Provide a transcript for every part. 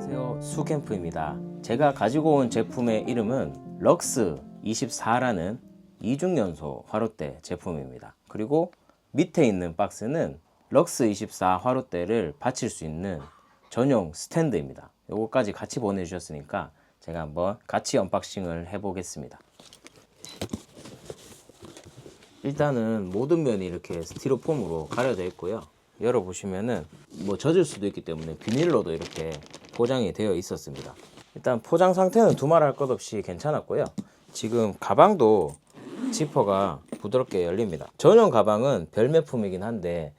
안녕하세요. 수캠프입니다. 제가 가지고 온 제품의 이름은 럭스 24라는 이중연소 화롯대 제품입니다. 그리고 밑에 있는 박스는 럭스 24 화롯대를 받칠 수 있는 전용 스탠드입니다 요거까지 같이 보내주셨으니까 제가 한번 같이 언박싱을 해보겠습니다 일단은 모든 면이 이렇게 스티로폼으로 가려져 있고요. 열어보시면은 뭐 젖을 수도 있기 때문에 비닐로도 이렇게 포장이 되어 있었습니다. 일단 포장 상태는 두말할 것 없이 괜찮았고요. 지금 가방도 지퍼가 부드럽게 열립니다. 전용 가방은 별매품이긴 한데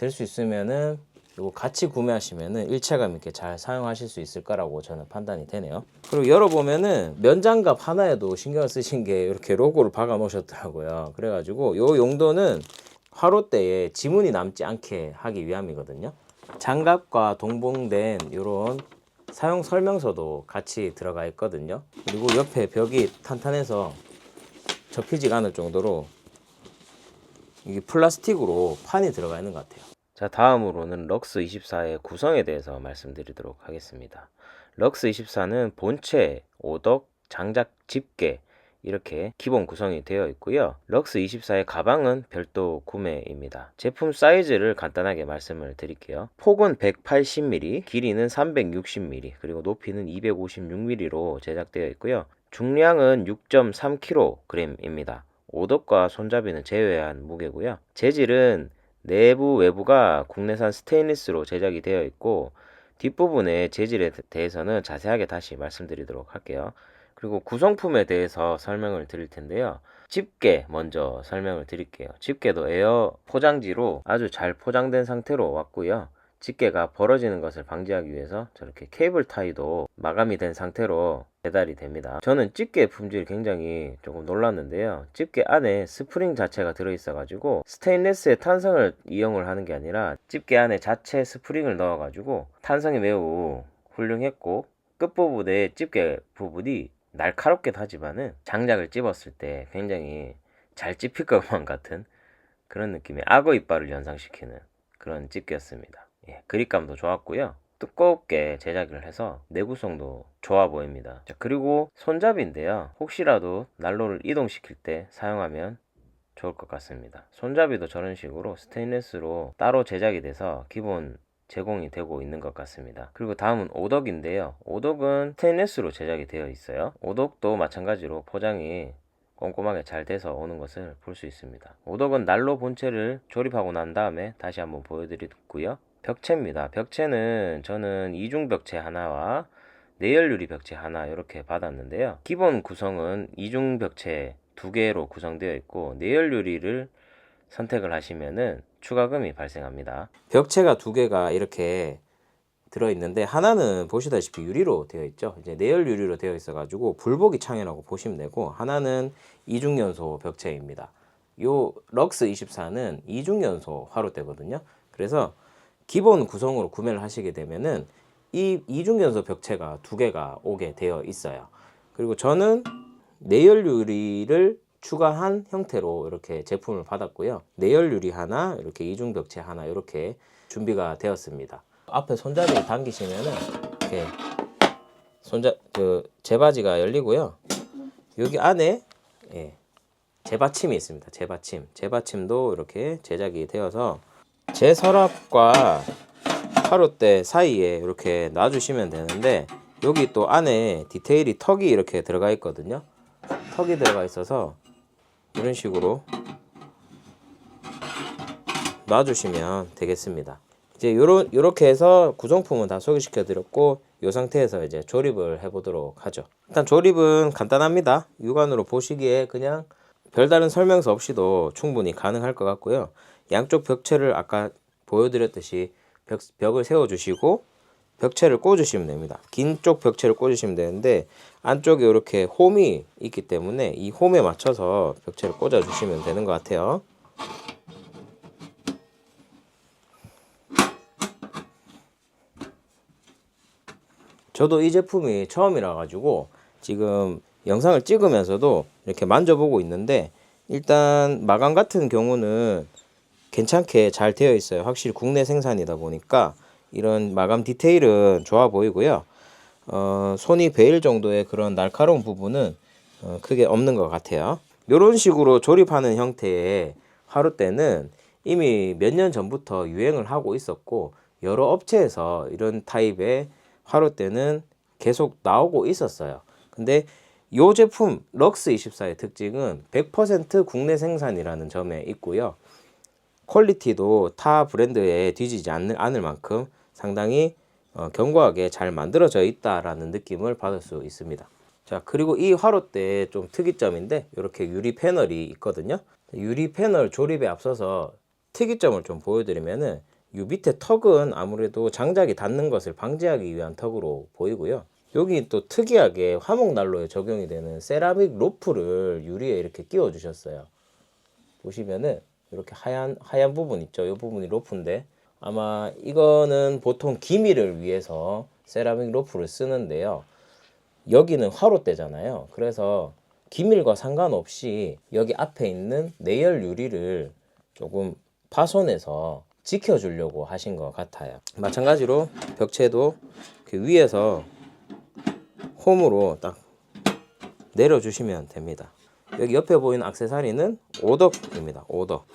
될 수 있으면은 이거 같이 구매하시면은 일체감 있게 잘 사용하실 수 있을 거라고 저는 판단이 되네요. 그리고 열어보면은 면장갑 하나에도 신경을 쓰신 게 이렇게 로고를 박아 놓으셨더라고요. 그래가지고 요 용도는 화롯대에 지문이 남지 않게 하기 위함이거든요. 장갑과 동봉된 이런 사용 설명서도 같이 들어가 있거든요. 그리고 옆에 벽이 탄탄해서 접히지가 않을 정도로 이게 플라스틱으로 판이 들어가 있는 것 같아요. 자, 다음으로는 럭스 24의 구성에 대해서 말씀드리도록 하겠습니다. 럭스 24는 본체, 오덕, 장작 집게 이렇게 기본 구성이 되어 있고요. 럭스 24의 가방은 별도 구매입니다. 제품 사이즈를 간단하게 말씀을 드릴게요. 폭은 180mm, 길이는 360mm, 그리고 높이는 256mm로 제작되어 있고요. 중량은 6.3kg입니다. 오덕과 손잡이는 제외한 무게고요. 재질은 내부 외부가 국내산 스테인리스로 제작이 되어 있고 뒷부분의 재질에 대해서는 자세하게 다시 말씀드리도록 할게요. 그리고 구성품에 대해서 설명을 드릴 텐데요. 집게 먼저 설명을 드릴게요. 집게도 에어 포장지로 아주 잘 포장된 상태로 왔고요. 집게가 벌어지는 것을 방지하기 위해서 저렇게 케이블 타이도 마감이 된 상태로 배달이 됩니다. 저는 집게 품질 굉장히 조금 놀랐는데요. 집게 안에 스프링 자체가 들어있어 가지고 스테인레스의 탄성을 이용을 하는 게 아니라 집게 안에 자체 스프링을 넣어 가지고 탄성이 매우 훌륭했고 끝부분에 집게 부분이 날카롭긴 하지만은 장작을 찝었을 때 굉장히 잘 찝힐 것만 같은 그런 느낌의 악어 이빨을 연상시키는 그런 집게였습니다. 예, 그립감도 좋았고요. 두껍게 제작을 해서 내구성도 좋아 보입니다. 자, 그리고 손잡이인데요. 혹시라도 난로를 이동시킬 때 사용하면 좋을 것 같습니다. 손잡이도 저런 식으로 스테인레스로 따로 제작이 돼서 기본 제공이 되고 있는 것 같습니다. 그리고 다음은 오덕인데요. 오덕은 스테인레스로 제작이 되어 있어요. 오덕도 마찬가지로 포장이 꼼꼼하게 잘 돼서 오는 것을 볼 수 있습니다. 오덕은 난로 본체를 조립하고 난 다음에 다시 한번 보여드리고요. 벽체입니다. 벽체는 저는 이중 벽체 하나와 내열 유리 벽체 하나 이렇게 받았는데요. 기본 구성은 이중 벽체 두 개로 구성되어 있고 내열 유리를 선택을 하시면은 추가금이 발생합니다. 벽체가 두 개가 이렇게 들어 있는데 하나는 보시다시피 유리로 되어 있죠. 이제 내열 유리로 되어 있어 가지고 불보기 창이라고 보시면 되고 하나는 이중 연소 벽체입니다. 요 럭스 24는 이중 연소 화로대거든요. 그래서 기본 구성으로 구매를 하시게 되면은 이 이중 연소 벽체가 두 개가 오게 되어 있어요. 그리고 저는 내열 유리를 추가한 형태로 이렇게 제품을 받았고요. 내열 유리 하나, 이렇게 이중 벽체 하나 이렇게 준비가 되었습니다. 앞에 손잡이를 당기시면은 이렇게 손잡 그 제바지가 열리고요. 여기 안에 예, 제받침이 있습니다. 제받침. 제받침도 이렇게 제작이 되어서 제 서랍과 화롯대 사이에 이렇게 놔주시면 되는데 여기 또 안에 디테일이 턱이 이렇게 들어가 있거든요. 턱이 들어가 있어서 이런 식으로 놔주시면 되겠습니다. 이제 요런 요렇게 해서 구성품은 다 소개시켜 드렸고 이 상태에서 이제 조립을 해 보도록 하죠. 일단 조립은 간단합니다. 육안으로 보시기에 그냥 별다른 설명서 없이도 충분히 가능할 것 같고요. 양쪽 벽체를 아까 보여드렸듯이 벽, 벽을 세워주시고 벽체를 꽂으시면 됩니다. 긴 쪽 벽체를 꽂으시면 되는데 안쪽에 이렇게 홈이 있기 때문에 이 홈에 맞춰서 벽체를 꽂아주시면 되는 것 같아요. 저도 이 제품이 처음이라 가지고 지금 영상을 찍으면서도 이렇게 만져보고 있는데 일단 마감 같은 경우는 괜찮게 잘 되어 있어요. 확실히 국내 생산이다 보니까 이런 마감 디테일은 좋아 보이고요. 어, 손이 베일 정도의 그런 날카로운 부분은 어, 크게 없는 것 같아요. 이런 식으로 조립하는 형태의 화로대는 이미 몇 년 전부터 유행을 하고 있었고 여러 업체에서 이런 타입의 화로대는 계속 나오고 있었어요. 근데 이 제품 럭스 24의 특징은 100% 국내 생산이라는 점에 있고요. 퀄리티도 타 브랜드에 뒤지지 않을, 않을 만큼 상당히 어, 견고하게 잘 만들어져 있다라는 느낌을 받을 수 있습니다. 자, 그리고 이 화로대의 좀 특이점인데 이렇게 유리 패널이 있거든요. 유리 패널 조립에 앞서서 특이점을 좀 보여드리면은 이 밑에 턱은 아무래도 장작이 닿는 것을 방지하기 위한 턱으로 보이고요. 여기 또 특이하게 화목 난로에 적용이 되는 세라믹 로프를 유리에 이렇게 끼워 주셨어요. 보시면은 이렇게 하얀 하얀 부분 있죠. 이 부분이 로프인데 아마 이거는 보통 기미를 위해서 세라믹 로프를 쓰는데요. 여기는 화로대잖아요. 그래서 기밀과 상관없이 여기 앞에 있는 내열 유리를 조금 파손해서 지켜주려고 하신 것 같아요. 마찬가지로 벽체도 그 위에서 홈으로 딱 내려주시면 됩니다. 여기 옆에 보이는 악세사리는 오덕입니다. 오덕.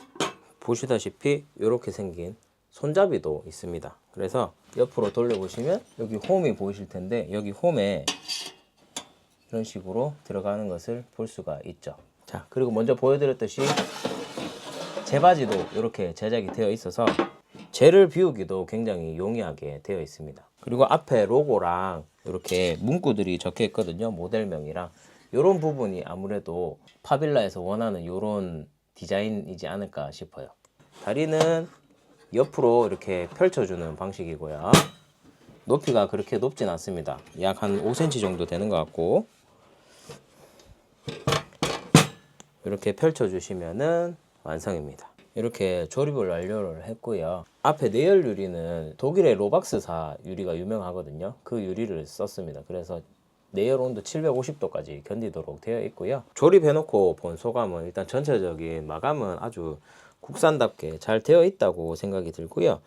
보시다시피 이렇게 생긴 손잡이도 있습니다. 그래서 옆으로 돌려보시면 여기 홈이 보이실 텐데 여기 홈에 이런 식으로 들어가는 것을 볼 수가 있죠. 자, 그리고 먼저 보여드렸듯이 제바지도 이렇게 제작이 되어 있어서 젤을 비우기도 굉장히 용이하게 되어 있습니다. 그리고 앞에 로고랑 이렇게 문구들이 적혀 있거든요. 모델명이랑 이런 부분이 아무래도 파빌라에서 원하는 이런 디자인이지 않을까 싶어요. 다리는 옆으로 이렇게 펼쳐주는 방식이고요. 높이가 그렇게 높진 않습니다. 약 한 5cm 정도 되는 것 같고 이렇게 펼쳐주시면은 완성입니다. 이렇게 조립을 완료를 했고요. 앞에 내열 유리는 독일의 로박스사 유리가 유명하거든요. 그 유리를 썼습니다. 그래서 내열 온도 750도까지 견디도록 되어 있고요. 조립해 놓고 본 소감은 일단 전체적인 마감은 아주 국산답게 잘 되어 있다고 생각이 들고요.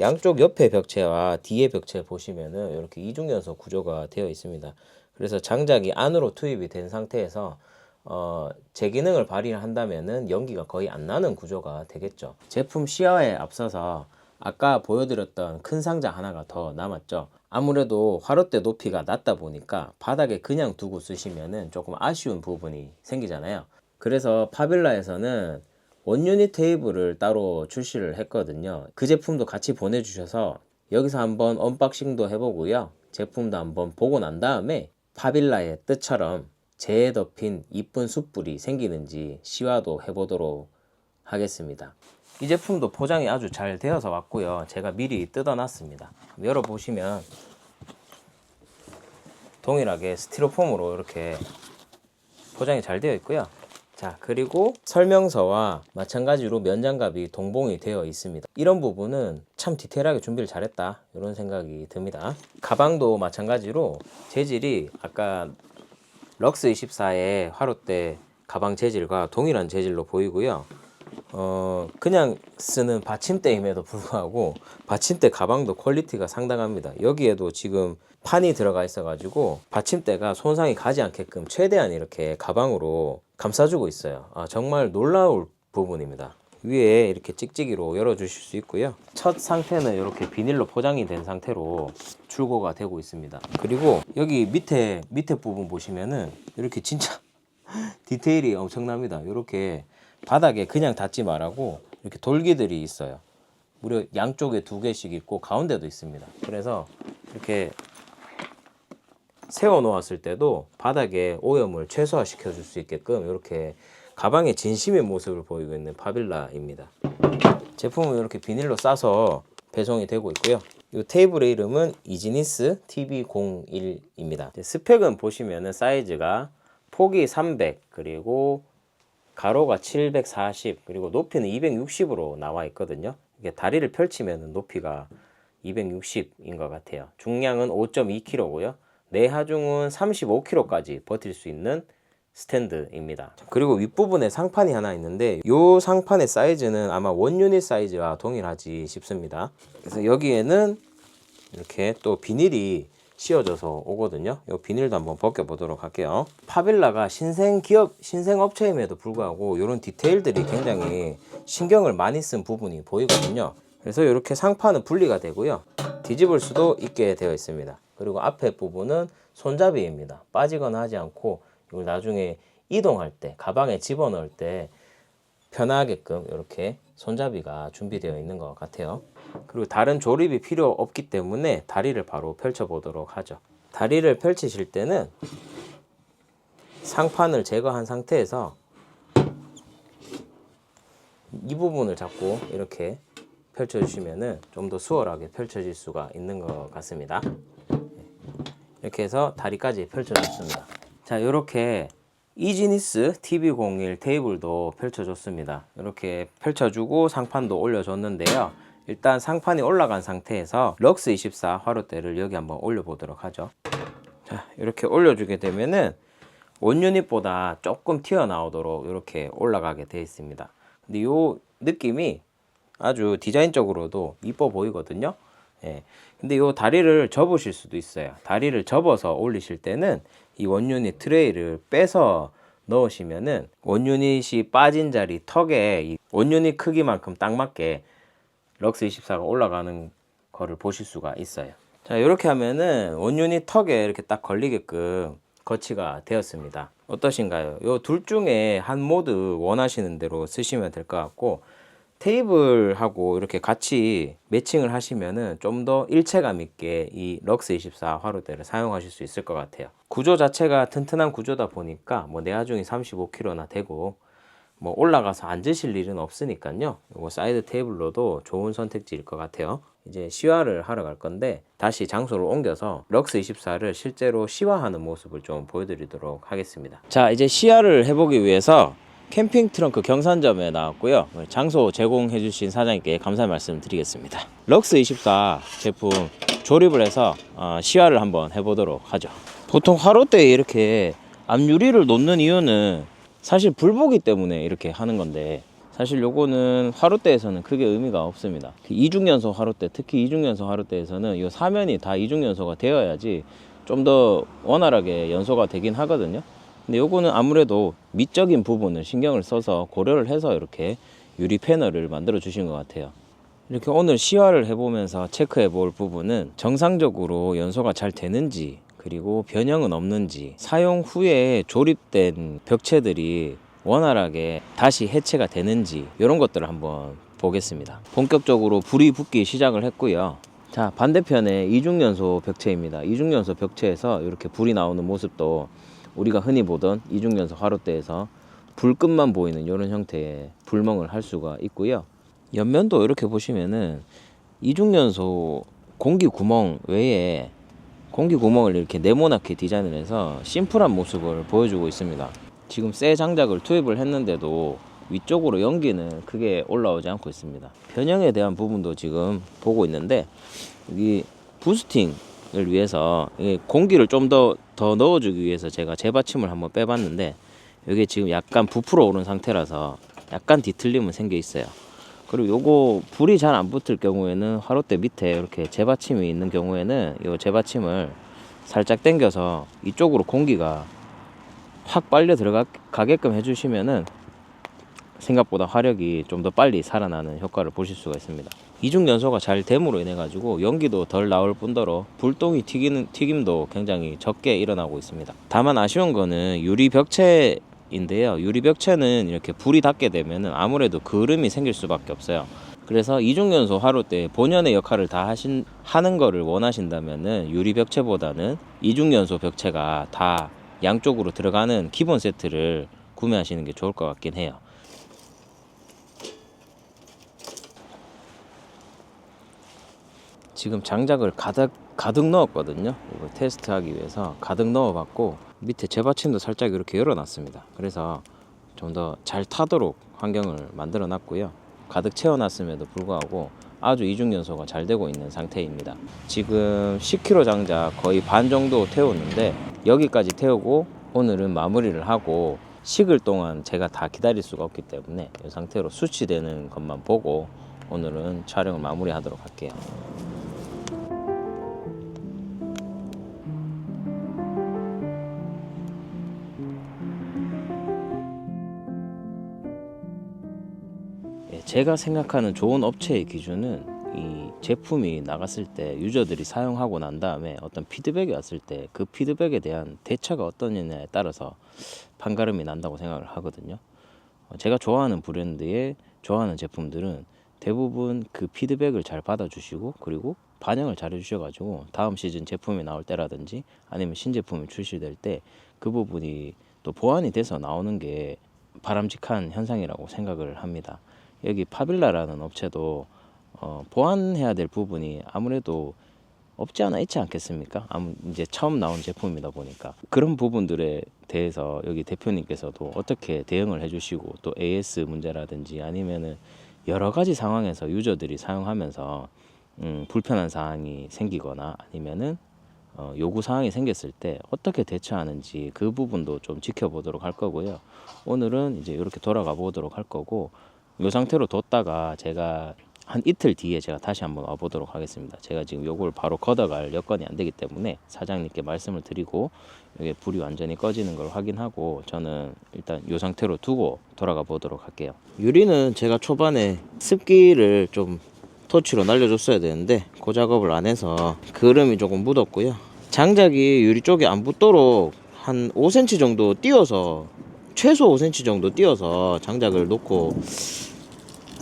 양쪽 옆에 벽체와 뒤에 벽체 보시면은 이렇게 이중연소 구조가 되어 있습니다. 그래서 장작이 안으로 투입이 된 상태에서 어, 제 기능을 발휘한다면은 연기가 거의 안 나는 구조가 되겠죠. 제품 시야에 앞서서 아까 보여드렸던 큰 상자 하나가 더 남았죠. 아무래도 화롯대 높이가 낮다 보니까 바닥에 그냥 두고 쓰시면은 조금 아쉬운 부분이 생기잖아요. 그래서 파빌라에서는 원유닛 테이블을 따로 출시를 했거든요. 그 제품도 같이 보내주셔서 여기서 한번 언박싱도 해보고요. 제품도 한번 보고 난 다음에 파빌라의 뜻처럼 재에 덮인 이쁜 숯불이 생기는지 시화도 해보도록 하겠습니다. 이 제품도 포장이 아주 잘 되어서 왔고요. 제가 미리 뜯어놨습니다. 열어보시면 동일하게 스티로폼으로 이렇게 포장이 잘 되어 있고요. 자, 그리고 설명서와 마찬가지로 면장갑이 동봉이 되어 있습니다. 이런 부분은 참 디테일하게 준비를 잘했다. 이런 생각이 듭니다. 가방도 마찬가지로 재질이 아까 럭스 24의 화롯대 가방 재질과 동일한 재질로 보이고요. 어, 그냥 쓰는 받침대임에도 불구하고 받침대 가방도 퀄리티가 상당합니다. 여기에도 지금 판이 들어가 있어가지고 받침대가 손상이 가지 않게끔 최대한 이렇게 가방으로 감싸주고 있어요. 아, 정말 놀라울 부분입니다. 위에 이렇게 찍찍이로 열어주실 수 있고요. 첫 상태는 이렇게 비닐로 포장이 된 상태로 출고가 되고 있습니다. 그리고 여기 밑에 밑에 부분 보시면은 이렇게 진짜 디테일이 엄청납니다. 이렇게 바닥에 그냥 닿지 말라고 이렇게 돌기들이 있어요. 무려 양쪽에 두 개씩 있고 가운데도 있습니다. 그래서 이렇게 세워 놓았을 때도 바닥에 오염을 최소화 시켜 줄 수 있게끔 이렇게 가방의 진심의 모습을 보이고 있는 파빌라입니다. 제품은 이렇게 비닐로 싸서 배송이 되고 있고요. 이 테이블의 이름은 이지니스 TB01입니다. 스펙은 보시면은 사이즈가 폭이 300 그리고 가로가 740 그리고 높이는 260으로 나와 있거든요. 이게 다리를 펼치면 높이가 260인 것 같아요. 중량은 5.2kg고요. 내하중은 35kg까지 버틸 수 있는 스탠드입니다. 그리고 윗부분에 상판이 하나 있는데 이 상판의 사이즈는 아마 원유닛 사이즈와 동일하지 싶습니다. 그래서 여기에는 이렇게 또 비닐이 씌워져서 오거든요. 이 비닐도 한번 벗겨 보도록 할게요. 파빌라가 신생 기업, 신생 업체임에도 불구하고 이런 디테일들이 굉장히 신경을 많이 쓴 부분이 보이거든요. 그래서 이렇게 상판은 분리가 되고요. 뒤집을 수도 있게 되어 있습니다. 그리고 앞에 부분은 손잡이입니다. 빠지거나 하지 않고 이걸 나중에 이동할 때, 가방에 집어넣을 때 편하게끔 이렇게 손잡이가 준비되어 있는 것 같아요. 그리고 다른 조립이 필요 없기 때문에 다리를 바로 펼쳐 보도록 하죠. 다리를 펼치실 때는 상판을 제거한 상태에서 이 부분을 잡고 이렇게 펼쳐주시면은 좀더 수월하게 펼쳐질 수가 있는 것 같습니다. 이렇게 해서 다리까지 펼쳐줬습니다. 자, 이렇게 이지니스 TV01 테이블도 펼쳐줬습니다. 이렇게 펼쳐주고 상판도 올려줬는데요. 일단 상판이 올라간 상태에서 럭스 24 화로대를 여기 한번 올려보도록 하죠. 자, 이렇게 올려주게 되면은 원유닛보다 조금 튀어나오도록 이렇게 올라가게 되어 있습니다. 근데 요 느낌이 아주 디자인적으로도 이뻐 보이거든요. 예. 근데 요 다리를 접으실 수도 있어요. 다리를 접어서 올리실 때는 이 원유닛 트레이를 빼서 넣으시면은 원유닛이 빠진 자리 턱에 이 원유닛 크기만큼 딱 맞게 럭스 24가 올라가는 거를 보실 수가 있어요. 자, 이렇게 하면은 원유닛 턱에 이렇게 딱 걸리게끔 거치가 되었습니다. 어떠신가요? 요 둘 중에 한 모드 원하시는 대로 쓰시면 될 것 같고 테이블하고 이렇게 같이 매칭을 하시면은 좀 더 일체감 있게 이 럭스 24 화로대를 사용하실 수 있을 것 같아요. 구조 자체가 튼튼한 구조다 보니까 뭐 내하중이 35kg나 되고 뭐 올라가서 앉으실 일은 없으니까요. 이거 사이드 테이블로도 좋은 선택지일 것 같아요. 이제 시화를 하러 갈 건데 다시 장소를 옮겨서 럭스 24를 실제로 시화하는 모습을 좀 보여드리도록 하겠습니다. 자 이제 시화를 해보기 위해서 캠핑 트렁크 경산점에 나왔고요. 장소 제공해 주신 사장님께 감사 말씀 드리겠습니다. 럭스 24 제품 조립을 해서 어, 시화를 한번 해보도록 하죠. 보통 화로대에 이렇게 앞유리를 놓는 이유는 사실 불보기 때문에 이렇게 하는 건데 사실 요거는 화로대에서는 크게 의미가 없습니다. 그 이중연소 화로대, 특히 이중연소 화로대에서는 이 사면이 다 이중연소가 되어야지 좀 더 원활하게 연소가 되긴 하거든요. 근데 요거는 아무래도 미적인 부분을 신경을 써서 고려를 해서 이렇게 유리 패널을 만들어 주신 것 같아요. 이렇게 오늘 시화를 해보면서 체크해 볼 부분은 정상적으로 연소가 잘 되는지 그리고 변형은 없는지 사용 후에 조립된 벽체들이 원활하게 다시 해체가 되는지 이런 것들을 한번 보겠습니다. 본격적으로 불이 붙기 시작을 했고요. 자 반대편에 이중연소 벽체입니다. 이중연소 벽체에서 이렇게 불이 나오는 모습도 우리가 흔히 보던 이중연소 화로대에서 불끝만 보이는 이런 형태의 불멍을 할 수가 있고요. 옆면도 이렇게 보시면은 이중연소 공기 구멍 외에 공기 구멍을 이렇게 네모나게 디자인을 해서 심플한 모습을 보여주고 있습니다. 지금 쇠 장작을 투입을 했는데도 위쪽으로 연기는 크게 올라오지 않고 있습니다. 변형에 대한 부분도 지금 보고 있는데 여기 부스팅을 위해서 공기를 좀 더 더 넣어주기 위해서 제가 재받침을 한번 빼봤는데 이게 지금 약간 부풀어 오른 상태라서 약간 뒤틀림은 생겨 있어요. 그리고 요거 불이 잘 안 붙을 경우에는 화롯대 밑에 이렇게 재받침이 있는 경우에는 요 재받침을 살짝 당겨서 이쪽으로 공기가 확 빨려 들어가게끔 해주시면은 생각보다 화력이 좀 더 빨리 살아나는 효과를 보실 수가 있습니다. 이중 연소가 잘 됨으로 인해 가지고 연기도 덜 나올 뿐더러 불똥이 튀기는 튀김도 굉장히 적게 일어나고 있습니다. 다만 아쉬운 거는 유리 벽체 인데요. 유리 벽체는 이렇게 불이 닿게 되면은 아무래도 그름이 생길 수밖에 없어요. 그래서 이중연소 화로대 본연의 역할을 다 하신 하는 거를 원하신다면은 유리 벽체보다는 이중연소 벽체가 다 양쪽으로 들어가는 기본 세트를 구매하시는 게 좋을 것 같긴 해요. 지금 장작을 가득 가득 넣었거든요. 이거 테스트하기 위해서 가득 넣어봤고 밑에 재받침도 살짝 이렇게 열어놨습니다. 그래서 좀 더 잘 타도록 환경을 만들어 놨고요. 가득 채워놨음에도 불구하고 아주 이중 연소가 잘 되고 있는 상태입니다. 지금 10kg 장작 거의 반 정도 태웠는데 여기까지 태우고 오늘은 마무리를 하고 식을 동안 제가 다 기다릴 수가 없기 때문에 이 상태로 수치되는 것만 보고 오늘은 촬영을 마무리하도록 할게요. 제가 생각하는 좋은 업체의 기준은 이 제품이 나갔을 때 유저들이 사용하고 난 다음에 어떤 피드백이 왔을 때 그 피드백에 대한 대처가 어떠냐에 따라서 판가름이 난다고 생각을 하거든요. 어, 제가 좋아하는 브랜드의 좋아하는 제품들은 대부분 그 피드백을 잘 받아주시고 그리고 반영을 잘 해주셔가지고 다음 시즌 제품이 나올 때라든지 아니면 신제품이 출시될 때 그 부분이 또 보완이 돼서 나오는 게 바람직한 현상이라고 생각을 합니다. 여기 파빌라라는 업체도 어, 보완해야 될 부분이 아무래도 없지 않아 있지 않겠습니까? 아무 이제 처음 나온 제품이다 보니까 그런 부분들에 대해서 여기 대표님께서도 어떻게 대응을 해주시고 또 AS 문제라든지 아니면은 여러 가지 상황에서 유저들이 사용하면서 음, 불편한 사항이 생기거나 아니면은 어, 요구 사항이 생겼을 때 어떻게 대처하는지 그 부분도 좀 지켜보도록 할 거고요. 오늘은 이제 이렇게 돌아가 보도록 할 거고 이 상태로 뒀다가 제가 한 이틀 뒤에 제가 다시 한번 와보도록 하겠습니다. 제가 지금 요걸 바로 걷어갈 여건이 안 되기 때문에 사장님께 말씀을 드리고 여기 불이 완전히 꺼지는 걸 확인하고 저는 일단 이 상태로 두고 돌아가 보도록 할게요. 유리는 제가 초반에 습기를 좀 토치로 날려줬어야 되는데 그 작업을 안 해서 그름이 조금 묻었고요. 장작이 유리 쪽에 안 붙도록 한 5cm 정도 띄어서 최소 5cm 정도 띄어서 장작을 놓고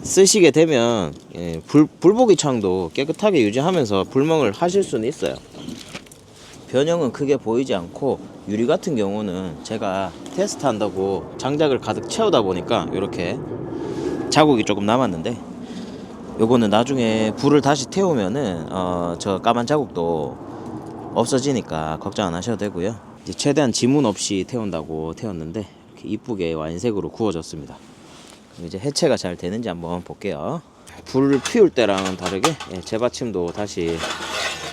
쓰시게 되면 예, 불, 불보기 창도 깨끗하게 유지하면서 불멍을 하실 수는 있어요. 변형은 크게 보이지 않고 유리 같은 경우는 제가 테스트 한다고 장작을 가득 채우다 보니까 이렇게 자국이 조금 남았는데 요거는 나중에 불을 다시 태우면은 어, 저 까만 자국도 없어지니까 걱정 안 하셔도 되고요. 최대한 지문 없이 태운다고 태웠는데 이쁘게 와인색으로 구워졌습니다. 이제 해체가 잘 되는지 한번 볼게요. 불을 피울 때랑은 다르게 예, 재받침도 다시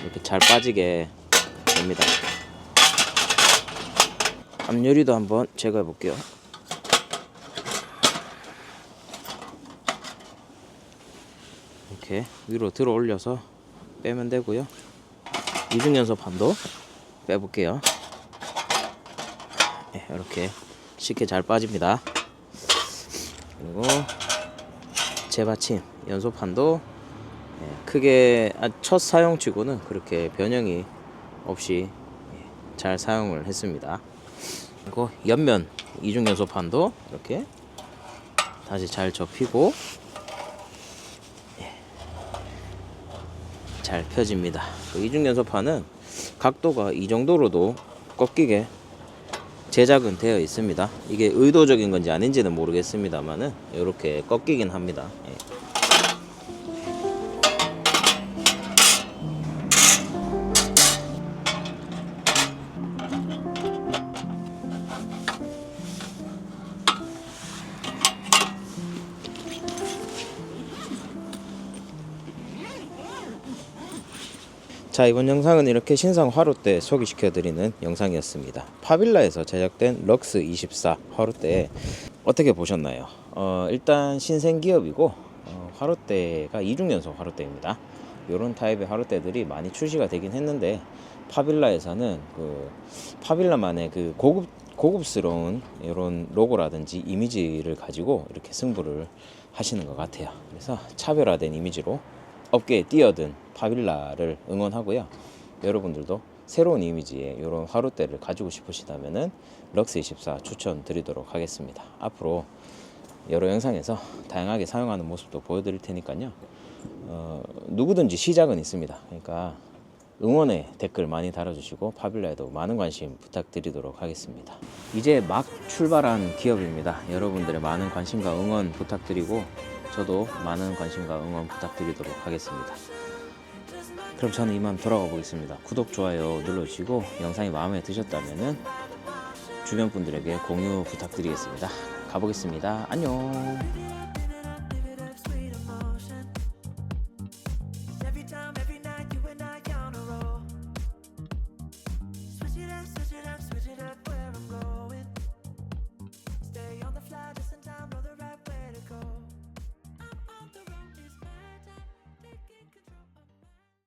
이렇게 잘 빠지게 됩니다. 앞유리도 한번 제거해 볼게요. 이렇게 위로 들어 올려서 빼면 되고요. 이중연소 판도 빼볼게요. 예, 이렇게 쉽게 잘 빠집니다. 그리고 재받침 연소판도 예, 크게 아, 첫 사용치고는 그렇게 변형이 없이 예, 잘 사용을 했습니다. 그리고 옆면 이중 연소판도 이렇게 다시 잘 접히고 예, 잘 펴집니다. 그 이중 연소판은 각도가 이 정도로도 꺾이게 제작은 되어 있습니다. 이게 의도적인 건지 아닌지는 모르겠습니다만은 이렇게 꺾이긴 합니다. 예. 자 이번 영상은 이렇게 신상 화롯대 소개시켜 드리는 영상이었습니다. 파빌라에서 제작된 럭스 24 화롯대 어떻게 보셨나요? 어, 일단 신생 기업이고 어, 화롯대가 이중연소 화롯대입니다. 이런 타입의 화롯대들이 많이 출시가 되긴 했는데 파빌라에서는 그 파빌라만의 그 고급 고급스러운 이런 로고라든지 이미지를 가지고 이렇게 승부를 하시는 것 같아요. 그래서 차별화된 이미지로 업계에 뛰어든 파빌라를 응원하고요. 여러분들도 새로운 이미지의 이런 화롯대를 가지고 싶으시다면은 럭스24 추천드리도록 하겠습니다. 앞으로 여러 영상에서 다양하게 사용하는 모습도 보여드릴 테니까요. 어, 누구든지 시작은 있습니다. 그러니까 응원의 댓글 많이 달아주시고 파빌라에도 많은 관심 부탁드리도록 하겠습니다. 이제 막 출발한 기업입니다. 여러분들의 많은 관심과 응원 부탁드리고 저도 많은 관심과 응원 부탁드리도록 하겠습니다. 그럼 저는 이만 돌아가 보겠습니다. 구독, 좋아요 눌러주시고 영상이 마음에 드셨다면 주변 분들에게 공유 부탁드리겠습니다. 가보겠습니다. 안녕.